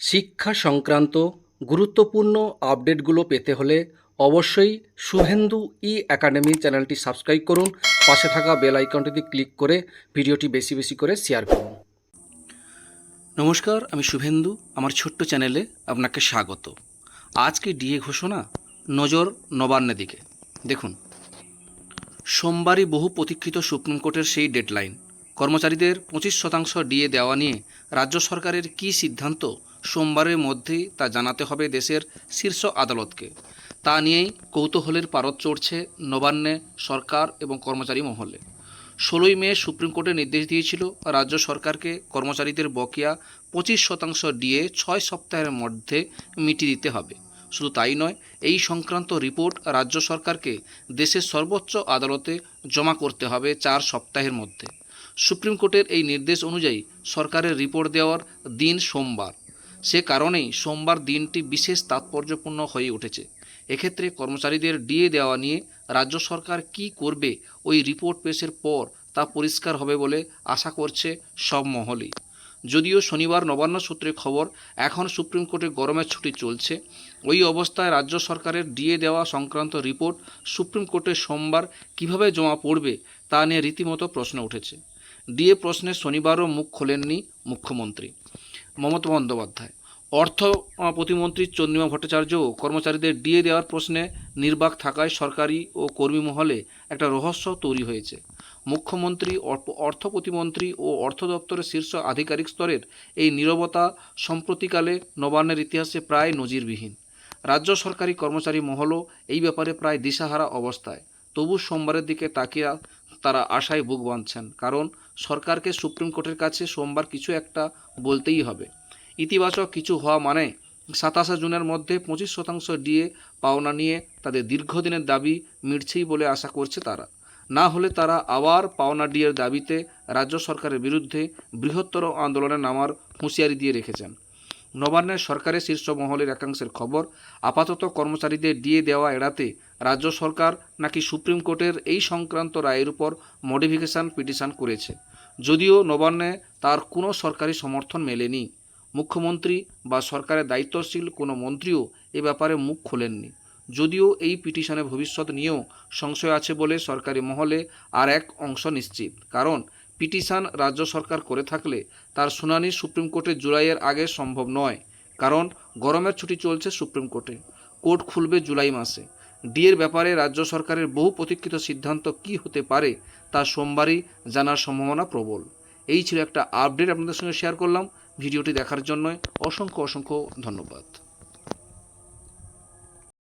শিক্ষা সংক্রান্ত গুরুত্বপূর্ণ আপডেটগুলো পেতে হলে অবশ্যই শুভেন্দু ই একাডেমি চ্যানেলটি সাবস্ক্রাইব করুন। পাশে থাকা বেল আইকনটিতে ক্লিক করে ভিডিওটি বেশি বেশি করে শেয়ার করুন। নমস্কার, আমি শুভেন্দু, আমার ছোট্ট চ্যানেলে আপনাকে স্বাগত। আজকে ডিএ ঘোষণা, নজর নবান্নের দিকে। দেখুন, সোমবারই বহু প্রতীক্ষিত সুপ্রিম কোর্টের সেই ডেডলাইন। কর্মচারীদের পঁচিশ শতাংশ ডিএ দেওয়া নিয়ে রাজ্য সরকারের কী সিদ্ধান্ত সোমবারের মধ্যেই তা জানাতে হবে দেশের শীর্ষ আদালতকে। তা নিয়েই কৌতূহলের পারদ চড়ছে নবান্নে সরকার এবং কর্মচারী মহলে। ষোলোই মে সুপ্রিম কোর্টে নির্দেশ দিয়েছিল রাজ্য সরকারকে কর্মচারীদের বকেয়া পঁচিশ শতাংশ ডিএ ছয় সপ্তাহের মধ্যে মিটিয়ে দিতে হবে। শুধু তাই নয়, এই সংক্রান্ত রিপোর্ট রাজ্য সরকারকে দেশের সর্বোচ্চ আদালতে জমা করতে হবে চার সপ্তাহের মধ্যে। সুপ্রিম কোর্টের এই নির্দেশ অনুযায়ী সরকারের রিপোর্ট দেওয়ার দিন সোমবার। সে কারণেই সোমবার দিনটি বিশেষ তাৎপর্যপূর্ণ হয়ে উঠেছে। এক্ষেত্রে কর্মচারীদের ডিএ দেওয়া নিয়ে রাজ্য সরকার কি করবে ওই রিপোর্ট পেশের পর তা পরিষ্কার হবে বলে আশা করছে সব মহলেই। যদিও শনিবার নবান্ন সূত্রে খবর, এখন সুপ্রিম কোর্টে গরমের ছুটি চলছে, ওই অবস্থায় রাজ্য সরকারের ডিএ দেওয়া সংক্রান্ত রিপোর্ট সুপ্রিম কোর্টে সোমবার কীভাবে জমা পড়বে তা নিয়ে রীতিমতো প্রশ্ন উঠেছে। ডিএ প্রশ্নে শনিবারও মুখ খোলেননি মুখ্যমন্ত্রী। মমতা বন্দ্যোপাধ্যায়। অর্থ প্রতিমন্ত্রী চন্দ্রিমা ভট্টাচার্যও কর্মচারীদের ডিএ দেওয়ার প্রশ্নে নির্বাক থাকায় সরকারি ও কর্মী মহলে একটা রহস্য তৈরি হয়েছে। মুখ্যমন্ত্রী অর্থ প্রতিমন্ত্রী ও অর্থ দপ্তরের শীর্ষ আধিকারিক স্তরের এই নীরবতা সম্প্রতিকালে নবান্নের ইতিহাসে প্রায় নজিরবিহীন। রাজ্য সরকারি কর্মচারী মহলও এই ব্যাপারে প্রায় দিশাহারা অবস্থায়। তবু সোমবারের দিকে তাকিয়ে তারা আশায় বুক বাঁধছেন, কারণ সরকারকে সুপ্রিম কোর্টের কাছে সোমবার কিছু একটা বলতেই হবে। ইতিবাচক কিছু হওয়া মানে সাতাশে জুনের মধ্যে পঁচিশ শতাংশ ডিএ পাওনা নিয়ে তাদের দীর্ঘদিনের দাবি মিটছেই বলে আশা করছে তারা। না হলে তারা আবার পাওনা ডিএর দাবিতে রাজ্য সরকারের বিরুদ্ধে বৃহত্তর আন্দোলনে নামার হুঁশিয়ারি দিয়ে রেখেছেন। নবান্নের সরকারের শীর্ষ মহলের একাংশের খবর, আপাতত কর্মচারীদের ডিএ দেওয়া এড়াতে রাজ্য সরকার নাকি সুপ্রিম কোর্টের এই সংক্রান্ত রায়ের উপর মডিফিকেশন পিটিশন করেছে। যদিও নবান্নে তার কোনো সরকারি সমর্থন মেলেনি। মুখ্যমন্ত্রী বা সরকারের দায়িত্বশীল কোনো মন্ত্রীও এ ব্যাপারে মুখ খোলেননি। যদিও এই পিটিশনে ভবিষ্যৎ নিয়েও সংশয় আছে বলে সরকারি মহলে আর এক অংশ নিশ্চিত। কারণ পিটিশন রাজ্য সরকার করে থাকলে তার শুনানি সুপ্রিম কোর্টে জুলাইয়ের আগে সম্ভব নয়। কারণ গরমের ছুটি চলছে সুপ্রিম কোর্টে। কোর্ট খুলবে জুলাই মাসে। ডিএর ব্যাপারে রাজ্য সরকারের বহু প্রতীক্ষিত সিদ্ধান্ত কি হতে পারে তা সোমবারই জানার সম্ভাবনা প্রবল। এই ছিল একটা আপডেট আপনাদের সঙ্গে শেয়ার করলাম। ভিডিওটি দেখার জন্য অসংখ্য অসংখ্য ধন্যবাদ।